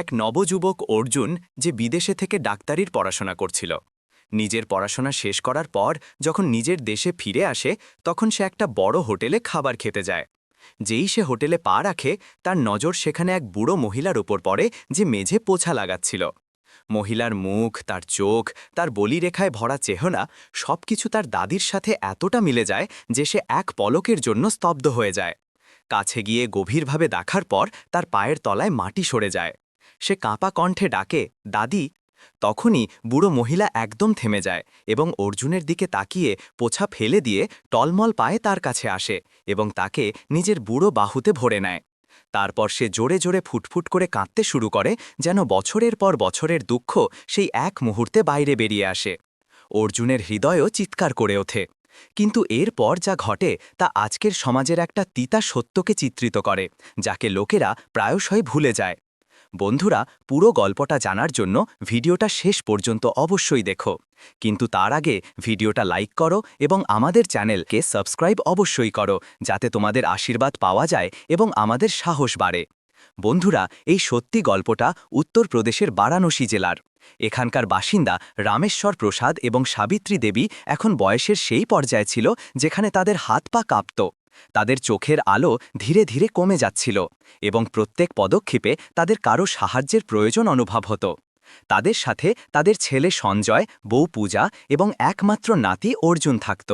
এক নবযুবক অর্জুন যে বিদেশে থেকে ডাক্তারির পড়াশোনা করছিল। নিজের পড়াশোনা শেষ করার পর যখন নিজের দেশে ফিরে আসে, তখন সে একটা বড় হোটেলে খাবার খেতে যায়। যেই সে হোটেলে পা রাখে, তার নজর সেখানে এক বুড়ো মহিলার ওপর পড়ে যে মেঝে পোছা লাগাচ্ছিল। মহিলার মুখ, তার চোখ, তার বলিরেখায় ভরা চেহনা সবকিছু তার দাদির সাথে এতটা মিলে যায় যে সে এক পলকের জন্য স্তব্ধ হয়ে যায়। কাছে গিয়ে গভীরভাবে দেখার পর তার পায়ের তলায় মাটি সরে যায়। সে কাঁপা কণ্ঠে ডাকে, দাদি! তখনই বুড়ো মহিলা একদম থেমে যায় এবং অর্জুনের দিকে তাকিয়ে পোছা ফেলে দিয়ে টলমল পায়ে তার কাছে আসে এবং তাকে নিজের বুড়ো বাহুতে ভরে নেয়। তারপর সে জোরে জোরে ফুটফুট করে কাঁদতে শুরু করে যেন বছরের পর বছরের দুঃখ সেই এক মুহূর্তে বাইরে বেরিয়ে আসে। অর্জুনের হৃদয়ও চিৎকার করে ওঠে। কিন্তু এরপর যা ঘটে তা আজকের সমাজের একটা তিতা সত্যকে চিত্রিত করে, যাকে লোকেরা প্রায়শই ভুলে যায়। বন্ধুরা, পুরো গল্পটা জানার জন্য ভিডিওটা শেষ পর্যন্ত অবশ্যই দেখো। কিন্তু তার আগে ভিডিওটা লাইক করো এবং আমাদের চ্যানেলকে সাবস্ক্রাইব অবশ্যই করো, যাতে তোমাদের আশীর্বাদ পাওয়া যায় এবং আমাদের সাহস বাড়ে। বন্ধুরা, এই সত্যি গল্পটা উত্তরপ্রদেশের বারাণসী জেলার। এখানকার বাসিন্দা রামেশ্বর প্রসাদ এবং সাবিত্রী দেবী এখন বয়সের সেই পর্যায়ে ছিল, যেখানে তাদের হাত পা কাঁপত। তাদের চোখের আলো ধীরে ধীরে কমে যাচ্ছিল এবং প্রত্যেক পদক্ষেপে তাদের কারও সাহায্যের প্রয়োজন অনুভব হতো। তাদের সাথে তাদের ছেলে সঞ্জয়, বউ পূজা এবং একমাত্র নাতি অর্জুন থাকত।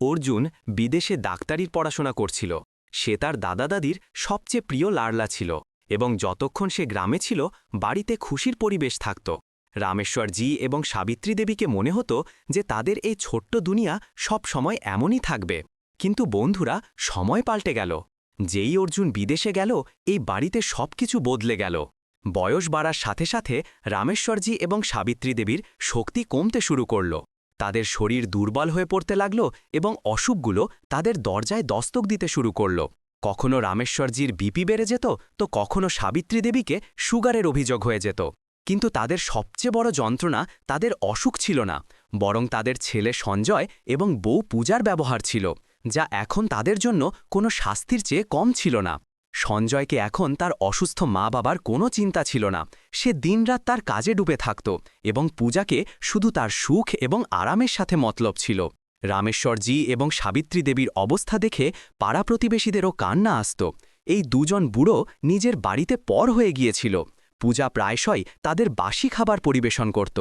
অর্জুন বিদেশে ডাক্তারির পড়াশোনা করছিল। সে তার দাদা দাদির সবচেয়ে প্রিয় লাড়লা ছিল এবং যতক্ষণ সে গ্রামে ছিল, বাড়িতে খুশির পরিবেশ থাকত। রামেশ্বর রামেশ্বরজি এবং সাবিত্রী দেবীকে মনে হতো যে তাদের এই ছোট্ট দুনিয়া সব সময় এমনই থাকবে। কিন্তু বন্ধুরা, সময় পাল্টে গেল। যেই অর্জুন বিদেশে গেল, এই বাড়িতে সবকিছু বদলে গেল। বয়স বাড়ার সাথে সাথে রামেশ্বরজি এবং সাবিত্রী দেবীর শক্তি কমতে শুরু করল। তাদের শরীর দুর্বল হয়ে পড়তে লাগল এবং অসুখগুলো তাদের দরজায় দস্তক দিতে শুরু করল। কখনো রামেশ্বরজির বিপি বেড়ে যেত, তো কখনো সাবিত্রী দেবীকে সুগারের অভিযোগ হয়ে যেত। কিন্তু তাদের সবচেয়ে বড় যন্ত্রণা তাদের অসুখ ছিল না, বরং তাদের ছেলে সঞ্জয় এবং বউ পূজার ব্যবহার ছিল। যা এখন তাদের জন্য কোনো শাস্তির চেয়ে কম ছিল না। সঞ্জয়কে এখন তার অসুস্থ মা বাবার কোনো চিন্তা ছিল না। সে দিনরাত তার কাজে ডুবে থাকত এবং পূজাকে শুধু তার সুখ এবং আরামের সাথে মতলব ছিল। রামেশ্বরজি এবং সাবিত্রী দেবীর অবস্থা দেখে পাড়া প্রতিবেশীদেরও কান্না আসত। এই দুজন বুড়ো নিজের বাড়িতে পর হয়ে গিয়েছিল। পূজা প্রায়শই তাদের বাসি খাবার পরিবেশন করত।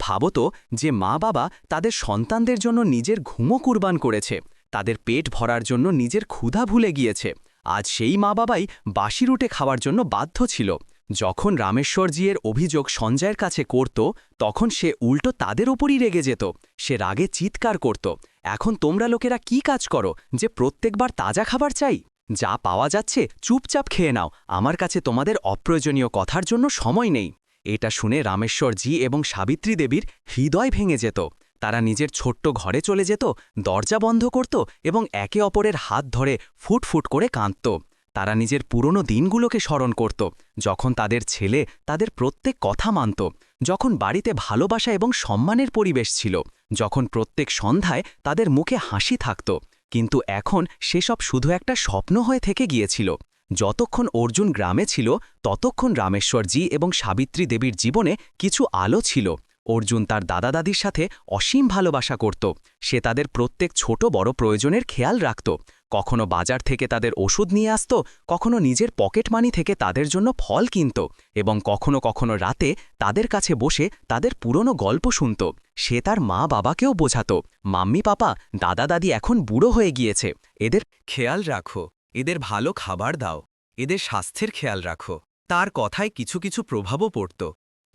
ভাবত যে মা বাবা তাদের সন্তানদের জন্য নিজের ঘুমো কুরবান করেছে। তাদের পেট ভরার জন্য নিজের ক্ষুধা ভুলে গিয়েছে। আজ সেই মা বাবাই বাসি রুটে খাওয়ার জন্য বাধ্য ছিল। যখন রামেশ্বরজিয়ের অভিযোগ সঞ্জয়ের কাছে করত, তখন সে উল্টো তাদের ওপরই রেগে যেত। সে রাগে চিৎকার করত। এখন তোমরা লোকেরা কি কাজ করো? যে প্রত্যেকবার তাজা খাবার চাই? যা পাওয়া যাচ্ছে, চুপচাপ খেয়ে নাও। আমার কাছে তোমাদের অপ্রয়োজনীয় কথার জন্য সময় নেই। এটা শুনে রামেশ্বরজি এবং সাবিত্রী দেবীর হৃদয় ভেঙে যেত। তারা নিজের ছোট্ট ঘরে চলে যেত, দরজা বন্ধ করত এবং একে অপরের হাত ধরে ফুট ফুট করে কাঁদত। তারা নিজের পুরনো দিনগুলোকে স্মরণ করত, যখন তাদের ছেলে তাদের প্রত্যেক কথা মানত, যখন বাড়িতে ভালোবাসা এবং সম্মানের পরিবেশ ছিল, যখন প্রত্যেক সন্ধ্যায় তাদের মুখে হাসি থাকত। কিন্তু এখন সেসব শুধু একটা স্বপ্ন হয়ে থেকে গিয়েছিল। যতক্ষণ অর্জুন গ্রামে ছিল, ততক্ষণ রামেশ্বরজি এবং সাবিত্রী দেবীর জীবনে কিছু আলো ছিল। অর্জুন তার দাদা দাদির সাথে অসীম ভালোবাসা করত। সে তাদের প্রত্যেক ছোট বড় প্রয়োজনের খেয়াল রাখত। কখনো বাজার থেকে তাদের ওষুধ নিয়ে আসত, কখনো নিজের পকেট মানি থেকে তাদের জন্য ফল কিনত এবং কখনো কখনো রাতে তাদের কাছে বসে তাদের পুরনো গল্প শুনত। সে তার মা বাবাকেও বোঝাত মাম্মি পাপা দাদা দাদি এখন বুড়ো হয়ে গিয়েছে। এদের খেয়াল রাখো, এদের ভালো খাবার দাও, এদের স্বাস্থ্যের খেয়াল রাখো। তার কথায় কিছু কিছু প্রভাবও পড়ত।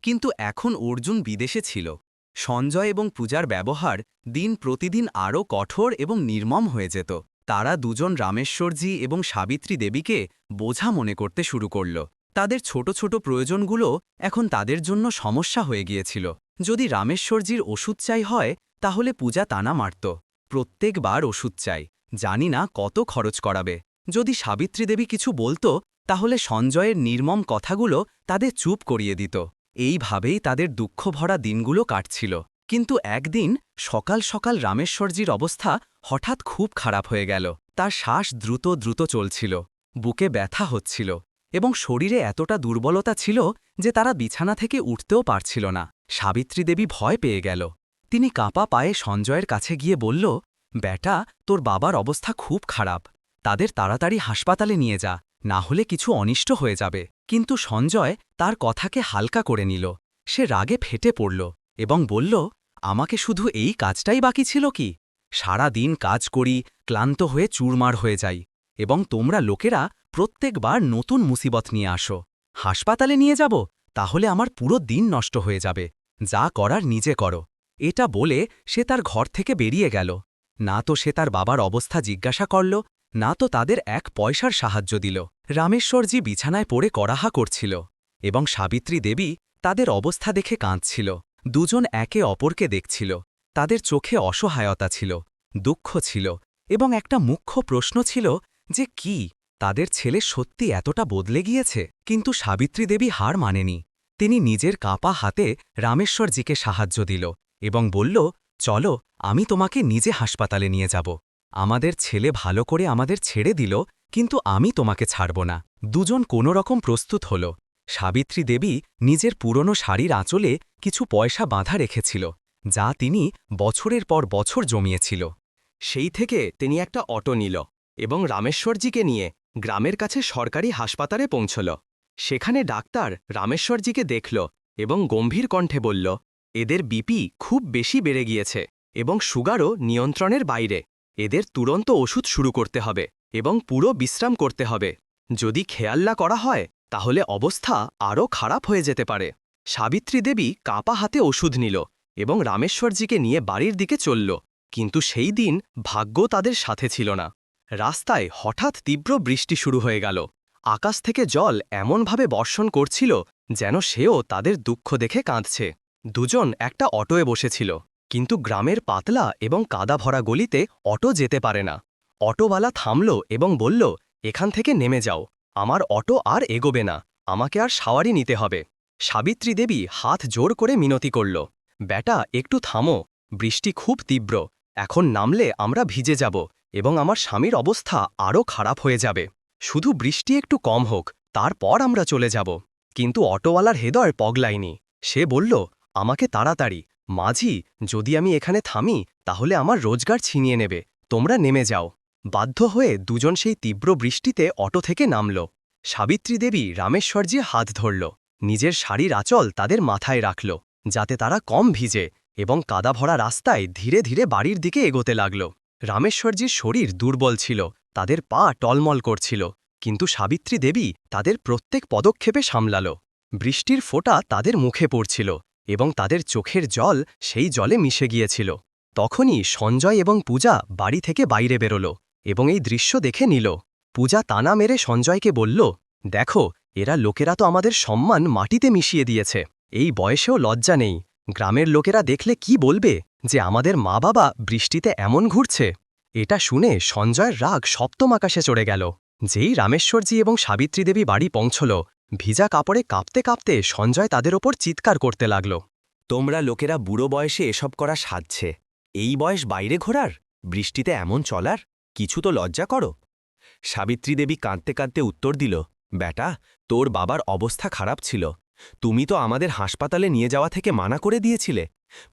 কিন্তু এখন অর্জুন বিদেশে ছিল। সঞ্জয় এবং পূজার ব্যবহার দিন প্রতিদিন আরও কঠোর এবং নির্মম হয়ে যেত। তারা দুজন রামেশ্বরজি এবং সাবিত্রী দেবীকে বোঝা মনে করতে শুরু করল। তাদের ছোট ছোট প্রয়োজনগুলো এখন তাদের জন্য সমস্যা হয়ে গিয়েছিল। যদি রামেশ্বরজির ওষুধ চাই হয়, তাহলে পূজা তানা মারত। প্রত্যেকবার ওষুধ চাই। জানি না কত খরচ করাবে। যদি সাবিত্রী দেবী কিছু বলতো, তাহলে সঞ্জয়ের নির্মম কথাগুলো তাদের চুপ করিয়ে দিত। এইভাবেই তাদের দুঃখ ভরা দিনগুলো কাটছিল। কিন্তু একদিন সকাল সকাল রামেশ্বরজির অবস্থা হঠাৎ খুব খারাপ হয়ে গেল। তার শ্বাস দ্রুত দ্রুত চলছিল। বুকে ব্যথা হচ্ছিল এবং শরীরে এতটা দুর্বলতা ছিল যে তারা বিছানা থেকে উঠতেও পারছিল না। সাবিত্রী দেবী ভয় পেয়ে গেল। তিনি কাঁপা পায়ে সঞ্জয়ের কাছে গিয়ে বলল, বেটা, তোর বাবার অবস্থা খুব খারাপ। তাদের তাড়াতাড়ি হাসপাতালে নিয়ে যা। না হলে কিছু অনিষ্ট হয়ে যাবে। কিন্তু সঞ্জয় তার কথাকে হালকা করে নিল। সে রাগে ফেটে পড়ল এবং বলল, আমাকে শুধু এই কাজটাই বাকি ছিল কি? সারা দিন কাজ করি, ক্লান্ত হয়ে চুরমার হয়ে যাই এবং তোমরা লোকেরা প্রত্যেকবার নতুন মুসিবত নিয়ে আসো। হাসপাতালে নিয়ে যাব, তাহলে আমার পুরো দিন নষ্ট হয়ে যাবে। যা করার নিজে করো। এটা বলে সে তার ঘর থেকে বেরিয়ে গেল। না তো সে তার বাবার অবস্থা জিজ্ঞাসা করল, না তো তাদের এক পয়সার সাহায্য দিল। রামেশ্বরজি বিছানায় পড়ে করাহা করছিল এবং সাবিত্রী দেবী তাদের অবস্থা দেখে কাঁদছিল। দুজন একে অপরকে দেখছিল। তাদের চোখে অসহায়তা ছিল, দুঃখ ছিল এবং একটা মুখ্য প্রশ্ন ছিল যে কি, তাদের ছেলে সত্যি এতটা বদলে গিয়েছে? কিন্তু সাবিত্রী দেবী হার মানেনি। তিনি নিজের কাঁপা হাতে রামেশ্বরজিকে সাহায্য দিল এবং বলল, চলো, আমি তোমাকে নিজে হাসপাতালে নিয়ে যাব। আমাদের ছেলে ভালো করে আমাদের ছেড়ে দিল কিন্তু আমি তোমাকে ছাড়ব না। দুজন কোনো রকম প্রস্তুত হল। সাবিত্রী দেবী নিজের পুরনো শাড়ির আঁচলে কিছু পয়সা বাঁধা রেখেছিল, যা তিনি বছরের পর বছর জমিয়েছিল। সেই থেকে তিনি একটা অটো নিল এবং রামেশ্বরজিকে নিয়ে গ্রামের কাছে সরকারি হাসপাতালে পৌঁছল। সেখানে ডাক্তার রামেশ্বরজিকে দেখল এবং গম্ভীর কণ্ঠে বলল, এদের বিপি খুব বেশি বেড়ে গিয়েছে এবং সুগারও নিয়ন্ত্রণের বাইরে। এদের তুরন্ত ওষুধ শুরু করতে হবে। এবং পুরো বিশ্রাম করতে হবে। যদি খেয়াল না করা হয়, তাহলে অবস্থা আরও খারাপ হয়ে যেতে পারে। সাবিত্রী দেবী কাপা হাতে ওষুধ নিল এবং রামেশ্বরজিকে নিয়ে বাড়ির দিকে চলল, কিন্তু সেই দিন ভাগ্য তাদের সাথে ছিল না। রাস্তায় হঠাৎ তীব্র বৃষ্টি শুরু হয়ে গেল। আকাশ থেকে জল এমনভাবে বর্ষণ করছিল যেন সেও তাদের দুঃখ দেখে কাঁদছে। দুজন একটা অটোয়ে বসেছিল, কিন্তু গ্রামের পাতলা এবং কাদা ভরা গলিতে অটো যেতে পারে না। অটোওয়ালা থামল এবং বলল, এখান থেকে নেমে যাও। আমার অটো আর এগোবে না। আমাকে আর সাওয়ারি নিতে হবে। সাবিত্রী দেবী হাত জোর করে মিনতি করল ব্যাটা একটু থামো। বৃষ্টি খুব তীব্র। এখন নামলে আমরা ভিজে যাব এবং আমার স্বামীর অবস্থা আরও খারাপ হয়ে যাবে। শুধু বৃষ্টি একটু কম হোক, তারপর আমরা চলে যাব। কিন্তু অটোওয়ালার হৃদয় পগলায়নি। সে বলল, আমাকে তাড়াতাড়ি। মাঝি, যদি আমি এখানে থামি, তাহলে আমার রোজগার ছিনিয়ে নেবে। তোমরা নেমে যাও। বাধ্য হয়ে দুজন সেই তীব্র বৃষ্টিতে অটো থেকে নামল। সাবিত্রী দেবী রামেশ্বরজি হাত ধরল। নিজের শাড়ির আঁচল তাদের মাথায় রাখল, যাতে তারা কম ভিজে এবং কাদা ভরা রাস্তায় ধীরে ধীরে বাড়ির দিকে এগোতে লাগল। রামেশ্বরজির শরীর দুর্বল ছিল, তাদের পা টলমল করছিল, কিন্তু সাবিত্রী দেবী তাদের প্রত্যেক পদক্ষেপে সামলাল। বৃষ্টির ফোঁটা তাদের মুখে পড়ছিল এবং তাদের চোখের জল সেই জলে মিশে গিয়েছিল। তখনই সঞ্জয় এবং পূজা বাড়ি থেকে বাইরে বেরোল। এবং এই দৃশ্য দেখে নিল। পূজা তানা মেরে সঞ্জয়কে বলল, দেখো, এরা লোকেরা তো আমাদের সম্মান মাটিতে মিশিয়ে দিয়েছে। এই বয়সেও লজ্জা নেই। গ্রামের লোকেরা দেখলে কি বলবে যে আমাদের মা বাবা বৃষ্টিতে এমন ঘুরছে? এটা শুনে সঞ্জয়ের রাগ সপ্তম আকাশে চড়ে গেল। যেই রামেশ্বরজি এবং সাবিত্রী দেবী বাড়ি পৌঁছল, ভিজা কাপড়ে কাঁপতে কাঁপতে সঞ্জয় তাদের ওপর চিৎকার করতে লাগল। তোমরা লোকেরা বুড়ো বয়সে এসব করা সাজছে। এই বয়স বাইরে ঘোরার? বৃষ্টিতে এমন চলার? কিছু তো লজ্জা করো। সাবিত্রী দেবী কাঁদতে কাঁদতে উত্তর দিল বেটা তোর বাবার অবস্থা খারাপ ছিল। তুমি তো আমাদের হাসপাতালে নিয়ে যাওয়া থেকে মানা করে দিয়েছিলে।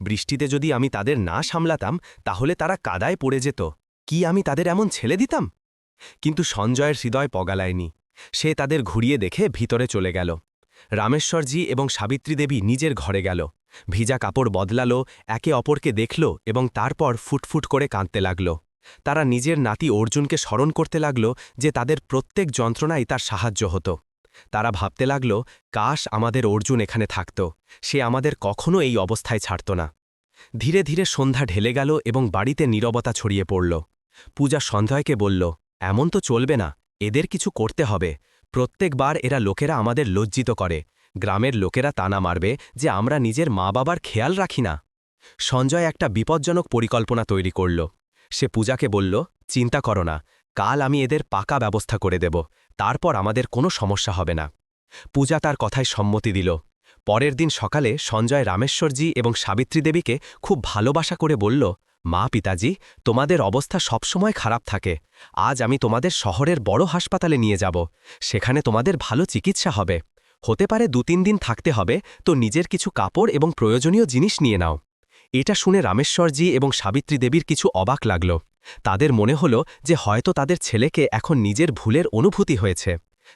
বৃষ্টিতে যদি আমি তাদের না সামলাতাম, তাহলে তারা কাদায় পড়ে যেত। কি আমি তাদের এমন ছেলে দিতাম? কিন্তু সঞ্জয়ের হৃদয় পগালায়নি। সে তাদের ঘুরিয়ে দেখে ভিতরে চলে গেল। রামেশ্বরজি এবং সাবিত্রী দেবী নিজের ঘরে গেল। ভিজা কাপড় বদলালো, একে অপরকে দেখল এবং তারপর ফুটফুট করে কাঁদতে লাগল। তারা নিজের নাতি অর্জুনকে স্মরণ করতে লাগল যে তাদের প্রত্যেক যন্ত্রণাই তার সাহায্য হতো। তারা ভাবতে লাগল, কাশ আমাদের অর্জুন এখানে থাকত। সে আমাদের কখনো এই অবস্থায় ছাড়ত না। ধীরে ধীরে সন্ধ্যা ঢেলে গেল এবং বাড়িতে নীরবতা ছড়িয়ে পড়ল। পূজা সন্ধ্যায়কে বলল, এমন তো চলবে না, এদের কিছু করতে হবে। প্রত্যেকবার এরা লোকেরা আমাদের লজ্জিত করে। গ্রামের লোকেরা তানা মারবে যে আমরা নিজের মা বাবার খেয়াল রাখি না। সঞ্জয় একটা বিপজ্জনক পরিকল্পনা তৈরি করল। সে পূজাকে বলল, চিন্তা করো না, কাল আমি এদের পাকা ব্যবস্থা করে দেব, তারপর আমাদের কোনো সমস্যা হবে না। পূজা তার কথায় সম্মতি দিল। পরের দিন সকালে সঞ্জয় রামেশ্বরজি এবং সাবিত্রী দেবীকে খুব ভালোবাসা করে বলল, মা পিতাজি, তোমাদের অবস্থা সবসময় খারাপ থাকে। আজ আমি তোমাদের শহরের বড় হাসপাতালে নিয়ে যাব, সেখানে তোমাদের ভালো চিকিৎসা হবে। হতে পারে দু তিন দিন থাকতে হবে, তো নিজের কিছু কাপড় এবং প্রয়োজনীয় জিনিস নিয়ে নাও। এটা শুনে রামেশ্বরজি এবং সাবিত্রী দেবীর কিছু অবাক লাগল। তাদের মনে হল যে হয়তো তাদের ছেলেকে এখন নিজের ভুলের অনুভূতি হয়েছে।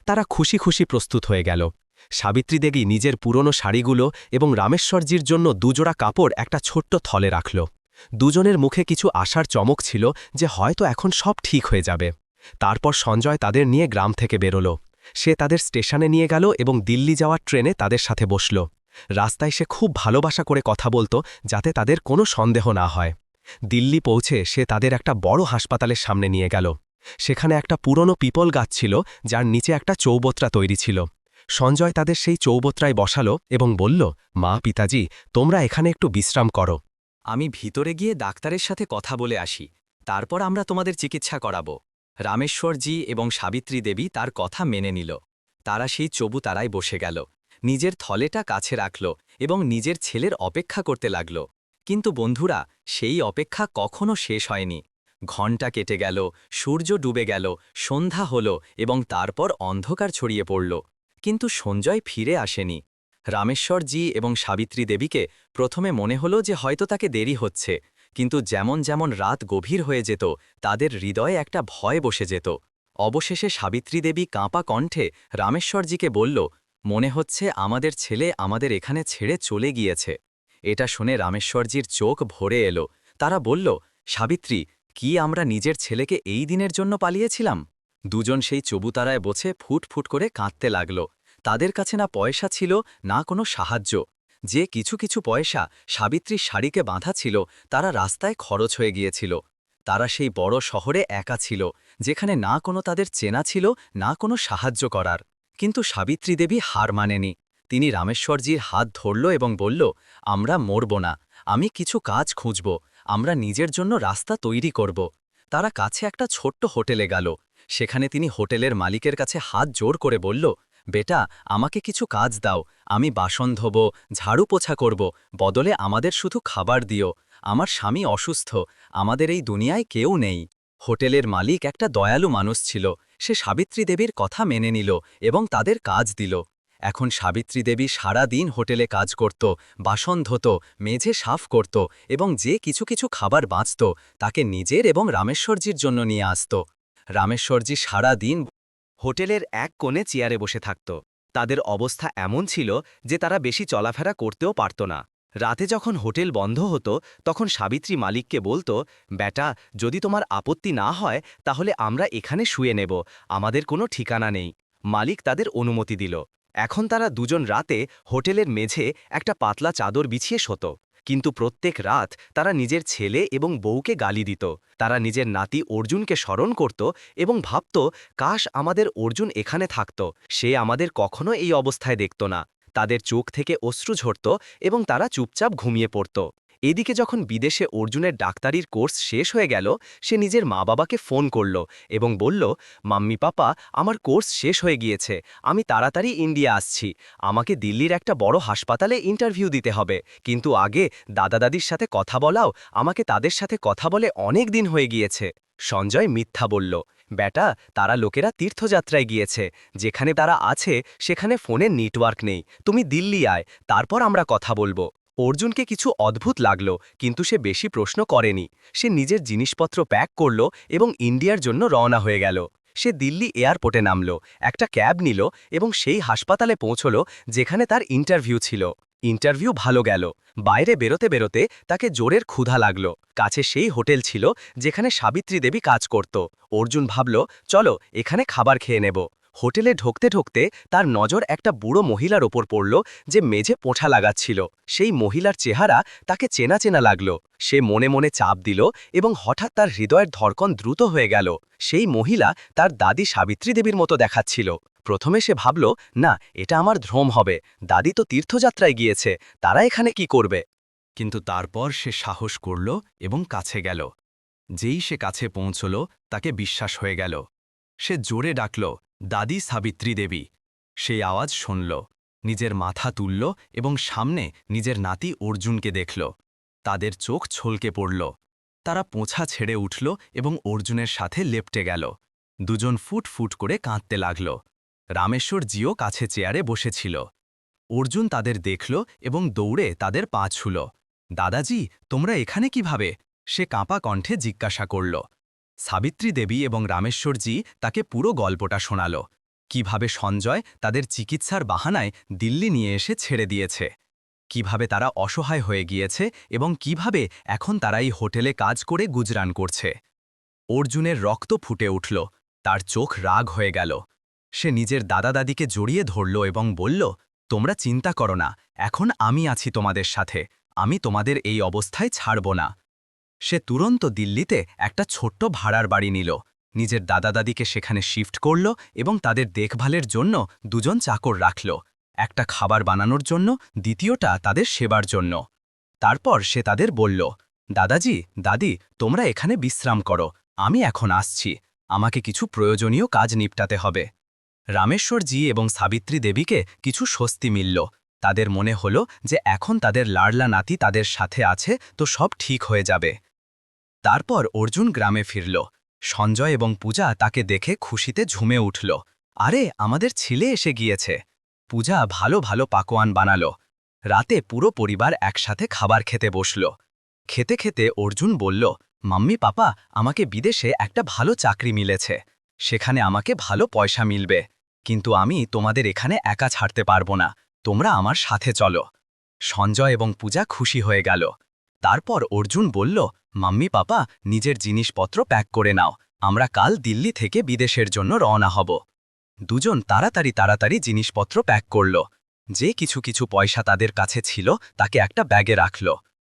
তারা খুশি খুশি প্রস্তুত হয়ে গেল। সাবিত্রী দেবী নিজের পুরনো শাড়িগুলো এবং রামেশ্বরজির জন্য দুজোড়া কাপড় একটা ছোট্ট থলে রাখল। দুজনের মুখে কিছু আশার চমক ছিল যে হয়তো এখন সব ঠিক হয়ে যাবে। তারপর সঞ্জয় তাদের নিয়ে গ্রাম থেকে বেরোল। সে তাদের স্টেশনে নিয়ে গেল এবং দিল্লি যাওয়ার ট্রেনে তাদের সাথে বসল। রাস্তায় সে খুব ভালোবাসা করে কথা বলতো যাতে তাদের কোনো সন্দেহ না হয়। দিল্লি পৌঁছে সে তাদের একটা বড় হাসপাতালের সামনে নিয়ে গেল। সেখানে একটা পুরনো পিপল গাছ ছিল, যার নিচে একটা চৌবত্রা তৈরি ছিল। সঞ্জয় তাদের সেই চৌবত্রায় বসালো এবং বলল, মা, পিতাজি, তোমরা এখানে একটু বিশ্রাম করো। আমি ভিতরে গিয়ে ডাক্তারের সাথে কথা বলে আসি। তারপর আমরা তোমাদের চিকিৎসা করাব। রামেশ্বরজি এবং সাবিত্রী দেবী তার কথা মেনে নিল। তারা সেই চবুতারায় বসে গেল। নিজের থলেটা কাছে রাখল এবং নিজের ছেলের অপেক্ষা করতে লাগল। কিন্তু বন্ধুরা, সেই অপেক্ষা কখনো শেষ হয়নি। ঘণ্টা কেটে গেল, সূর্য ডুবে গেল, সন্ধ্যা হল এবং তারপর অন্ধকার ছড়িয়ে পড়ল। কিন্তু সঞ্জয় ফিরে আসেনি। রামেশ্বরজি এবং সাবিত্রী দেবীকে প্রথমে মনে হলো যে হয়তো তাকে দেরি হচ্ছে, কিন্তু যেমন যেমন রাত গভীর হয়ে যেত, তাদের হৃদয়ে একটা ভয় বসে যেত। অবশেষে সাবিত্রী দেবী কাঁপা কণ্ঠে রামেশ্বরজিকে বলল মনে হচ্ছে আমাদের ছেলে আমাদের এখানে ছেড়ে চলে গিয়েছে। এটা শুনে রামেশ্বরজির চোখ ভরে এলো। তারা বলল, সাবিত্রী, কি আমরা নিজের ছেলেকে এই দিনের জন্য পালিয়েছিলাম? দুজন সেই চবুতারায় বসে ফুট ফুট করে কাঁদতে লাগল। তাদের কাছে না পয়সা ছিল, না কোনো সাহায্য। যে কিছু কিছু পয়সা সাবিত্রীর শাড়িকে বাঁধা ছিল, তারা রাস্তায় খরচ হয়ে গিয়েছিল। তারা সেই বড় শহরে একা ছিল, যেখানে না কোনো তাদের চেনা ছিল, না কোনো সাহায্য করার। কিন্তু সাবিত্রী দেবী হার মানেনি। তিনি রামেশ্বরজির হাত ধরল এবং বলল, আমরা মরব না, আমি কিছু কাজ খুঁজব, আমরা নিজের জন্য রাস্তা তৈরি করব। তারা কাছে একটা ছোট্ট হোটেলে গেল। সেখানে তিনি হোটেলের মালিকের কাছে হাত জোর করে বলল, বেটা, আমাকে কিছু কাজ দাও, আমি বাসন ধোব, ঝাড়ু পোছা করব, বদলে আমাদের শুধু খাবার দিও। আমার স্বামী অসুস্থ, আমাদের এই দুনিয়ায় কেউ নেই। হোটেলের মালিক একটা দয়ালু মানুষ ছিল সে সাবিত্রী দেবীর কথা মেনে নিল এবং তাদের কাজ দিল। এখন সাবিত্রী দেবী সারা দিন হোটেলে কাজ করত, বাসন ধুত, মেঝে সাফ করত এবং যে কিছু কিছু খাবার বাঁচত তাকে নিজের এবং রামেশ্বরজির জন্য নিয়ে আসত। রামেশ্বরজি সারা দিন হোটেলের এক কোণে চেয়ারে বসে থাকত। তাদের অবস্থা এমন ছিল যে তারা বেশি চলাফেরা করতেও পারত না। রাতে যখন হোটেল বন্ধ হতো, তখন সাবিত্রী মালিককে বলতো, বেটা, যদি তোমার আপত্তি না হয়, তাহলে আমরা এখানে শুয়ে নেব, আমাদের কোনো ঠিকানা নেই। মালিক তাদের অনুমতি দিল। এখন তারা দুজন রাতে হোটেলের মেঝে একটা পাতলা চাদর বিছিয়ে শত। কিন্তু প্রত্যেক রাত তারা নিজের ছেলে এবং বউকে গালি দিত। তারা নিজের নাতি অর্জুনকে স্মরণ করত এবং ভাবত, কাশ আমাদের অর্জুন এখানে থাকত, সে আমাদের কখনো এই অবস্থায় দেখত না। তাদের চোখ থেকে অশ্রু ঝরত এবং তারা চুপচাপ ঘুমিয়ে পড়ত। এদিকে যখন বিদেশে অর্জুনের ডাক্তারির কোর্স শেষ হয়ে গেল, সে নিজের মা বাবাকে ফোন করল এবং বলল, মাম্মি পাপা, আমার কোর্স শেষ হয়ে গিয়েছে। আমি তাড়াতাড়ি ইন্ডিয়া আসছি। আমাকে দিল্লির একটা বড় হাসপাতালে ইন্টারভিউ দিতে হবে। কিন্তু আগে দাদা দাদির সাথে কথা বলাও। আমাকে তাদের সাথে কথা বলে অনেক দিন হয়ে গিয়েছে। সঞ্জয় মিথ্যা বলল, বেটা, তারা লোকেরা তীর্থযাত্রায় গিয়েছে। যেখানে তারা আছে, সেখানে ফোনের নেটওয়ার্ক নেই। তুমি দিল্লি আয়, তারপর আমরা কথা বলব অর্জুনকে কিছু অদ্ভুত লাগল, কিন্তু সে বেশি প্রশ্ন করেনি। সে নিজের জিনিসপত্র প্যাক করল এবং ইন্ডিয়ার জন্য রওনা হয়ে গেল। সে দিল্লি এয়ারপোর্টে নামল, একটা ক্যাব নিল এবং সেই হাসপাতালে পৌঁছল, যেখানে তার ইন্টারভিউ ছিল। ইন্টারভিউ ভালো গেল। বাইরে বেরোতে বেরোতে তাকে জোরের ক্ষুধা লাগল। কাছে সেই হোটেল ছিল যেখানে সাবিত্রী দেবী কাজ করত। অর্জুন ভাবল, চলো, এখানে খাবার খেয়ে নেব। হোটেলে ঢুকতে ঢুকতে তার নজর একটা বুড়ো মহিলার ওপর পড়ল যে মেঝে পোঁছা লাগাচ্ছিল। সেই মহিলার চেহারা তাকে চেনা চেনা লাগল। সে মনে মনে চাপ দিল এবং হঠাৎ তার হৃদয়ের ধরকন দ্রুত হয়ে গেল। সেই মহিলা তার দাদি সাবিত্রী দেবীর মতো দেখাচ্ছিল। প্রথমে সে ভাবল, না, এটা আমার ভ্রম হবে। দাদি তো তীর্থযাত্রায় গিয়েছে, তারা এখানে কি করবে? কিন্তু তারপর সে সাহস করল এবং কাছে গেল। যেই সে কাছে পৌঁছল, তাকে বিশ্বাস হয়ে গেল। সে জোরে ডাকল, দাদি সাবিত্রী দেবী! সেই আওয়াজ শুনল, নিজের মাথা তুলল এবং সামনে নিজের নাতি অর্জুনকে দেখল। তাদের চোখ ছলকে পড়ল। তারা পোঁছা ছেড়ে উঠল এবং অর্জুনের সাথে লেপটে গেল। দুজন ফুট ফুট করে কাঁদতে লাগল। রামেশ্বর জিও কাছে চেয়ারে বসেছিল। অর্জুন তাদের দেখল এবং দৌড়ে তাদের পা ছুল। দাদাজি, তোমরা এখানে কীভাবে? সে কাঁপা কণ্ঠে জিজ্ঞাসা করল। সাবিত্রী দেবী এবং রামেশ্বরজি তাকে পুরো গল্পটা শোনাল। কীভাবে সঞ্জয় তাদের চিকিৎসার বাহানায় দিল্লি নিয়ে এসে ছেড়ে দিয়েছে? কীভাবে তারা অসহায় হয়ে গিয়েছে এবং কীভাবে এখন তারা এই হোটেলে কাজ করে গুজরান করছে? অর্জুনের রক্ত ফুটে উঠল। তার চোখ রাগ হয়ে গেল। সে নিজের দাদা দাদিকে জড়িয়ে ধরল এবং বলল, তোমরা চিন্তা করো না, এখন আমি আছি তোমাদের সাথে, আমি তোমাদের এই অবস্থায় ছাড়ব না। সে তুরন্ত দিল্লিতে একটা ছোট্ট ভাড়ার বাড়ি নিল। নিজের দাদা দাদিকে সেখানে শিফট করল এবং তাদের দেখভালের জন্য দুজন চাকর রাখল। একটা খাবার বানানোর জন্য, দ্বিতীয়টা তাদের সেবার জন্য। তারপর সে তাদের বলল, দাদাজি, দাদি, তোমরা এখানে বিশ্রাম করো, আমি এখন আসছি। আমাকে কিছু প্রয়োজনীয় কাজ নিপটাতে হবে। রামেশ্বরজি এবং সাবিত্রী দেবীকে কিছু স্বস্তি মিলল। তাদের মনে হল যে এখন তাদের লাড়লা নাতি তাদের সাথে আছে, তো সব ঠিক হয়ে যাবে। তারপর অর্জুন গ্রামে ফিরল। সঞ্জয় এবং পূজা তাকে দেখে খুশিতে ঝুমে উঠল। আরে, আমাদের ছেলে এসে গিয়েছে। পূজা ভালো ভালো পাকোয়ান বানাল। রাতে পুরো পরিবার একসাথে খাবার খেতে বসল। খেতে খেতে অর্জুন বলল, মাম্মি, পাপা, আমাকে বিদেশে একটা ভালো চাকরি মিলেছে। সেখানে আমাকে ভালো পয়সা মিলবে। কিন্তু আমি তোমাদের এখানে একা ছাড়তে পারব না। তোমরা আমার সাথে চলো। সঞ্জয় এবং পূজা খুশি হয়ে গেল। তারপর অর্জুন বলল, মাম্মি, পাপা, নিজের জিনিসপত্র প্যাক করে নাও। আমরা কাল দিল্লি থেকে বিদেশের জন্য রওনা হব। দুজন তাড়াতাড়ি তাড়াতাড়ি জিনিসপত্র প্যাক করল। যে কিছু কিছু পয়সা তাদের কাছে ছিল, তাকে একটা ব্যাগে রাখল।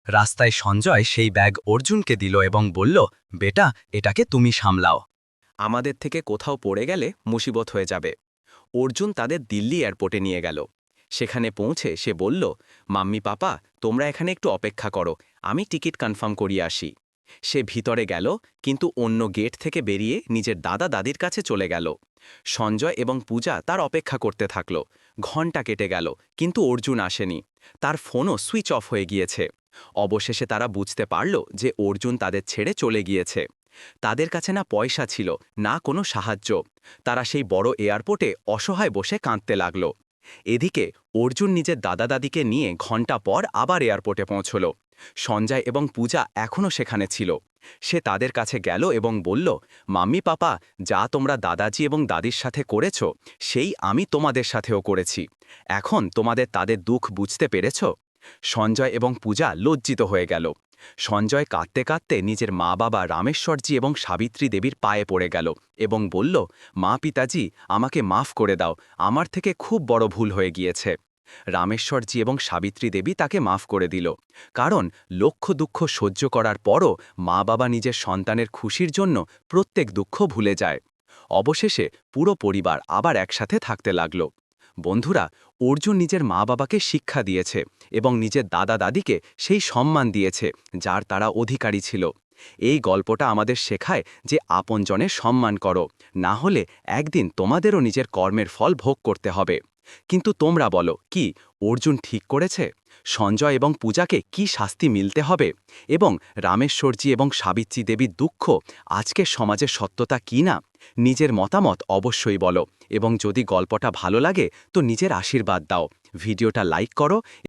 রাস্তায় সঞ্জয় সেই ব্যাগ অর্জুনকে দিল এবং বলল, বেটা, এটাকে তুমি সামলাও। আমাদের থেকে কোথাও পড়ে গেলে মুসিবত হয়ে যাবে। অর্জুন তাদের দিল্লি এয়ারপোর্টে নিয়ে গেল। সেখানে পৌঁছে সে বলল, মাম্মি পাপা, তোমরা এখানে একটু অপেক্ষা করো, আমি টিকিট কনফার্ম করিয়ে আসি। সে ভিতরে গেল, কিন্তু অন্য গেট থেকে বেরিয়ে নিজের দাদা দাদির কাছে চলে গেল। সঞ্জয় এবং পূজা তার অপেক্ষা করতে থাকল। ঘণ্টা কেটে গেল, কিন্তু অর্জুন আসেনি। তার ফোনও সুইচ অফ হয়ে গিয়েছে। অবশেষে তারা বুঝতে পারল যে অর্জুন তাদের ছেড়ে চলে গিয়েছে। তাদের কাছে না পয়সা ছিল, না কোনো সাহায্য। তারা সেই বড় এয়ারপোর্টে অসহায় বসে কাঁদতে লাগল। এদিকে অর্জুন নিজের দাদা দাদিকে নিয়ে ঘণ্টা পর আবার এয়ারপোর্টে পৌঁছল। সঞ্জয় এবং পূজা এখনও সেখানে ছিল। সে তাদের কাছে গেল এবং বলল, মাম্মি পাপা, যা তোমরা দাদাজি এবং দাদির সাথে করেছ, সেই আমি তোমাদের সাথেও করেছি। এখন তোমাদের তাদের দুঃখ বুঝতে পেরেছ? সঞ্জয় এবং পূজা লজ্জিত হয়ে গেল। সঞ্জয় কাঁদতে কাঁদতে নিজের মা বাবা রামেশ্বরজি এবং সাবিত্রী দেবীর পায়ে পড়ে গেল এবং বলল, মা পিতাজি, আমাকে মাফ করে দাও, আমার থেকে খুব বড় ভুল হয়ে গিয়েছে। রামেশ্বরজি এবং সাবিত্রী দেবী তাকে মাফ করে দিল। কারণ লক্ষ দুঃখ সহ্য করার পরও মা বাবা নিজের সন্তানের খুশির জন্য প্রত্যেক দুঃখ ভুলে যায়। অবশেষে পুরো পরিবার আবার একসাথে থাকতে লাগল। বন্ধুরা, অর্জুন নিজের মা বাবাকে শিক্ষা দিয়েছে এবং নিজের দাদা দাদিকে সেই সম্মান দিয়েছে, যার তারা অধিকারী ছিল। এই গল্পটা আমাদের শেখায় যে আপনজনের সম্মান করো, না হলে একদিন তোমাদেরও নিজের কর্মের ফল ভোগ করতে হবে। কিন্তু তোমরা বলো, কি অর্জুন ঠিক করেছে? সঞ্জয় এবং পূজাকে কি শাস্তি মিলতে হবে? এবং রামেশ্বরজি এবং সাবিত্রী দেবীর দুঃখ আজকের সমাজের সত্যতা কি না? নিজের মতামত অবশ্যই বলো এবং যদি গল্পটা ভালো লাগে তো নিজের আশীর্বাদ দাও। ভিডিওটা লাইক করো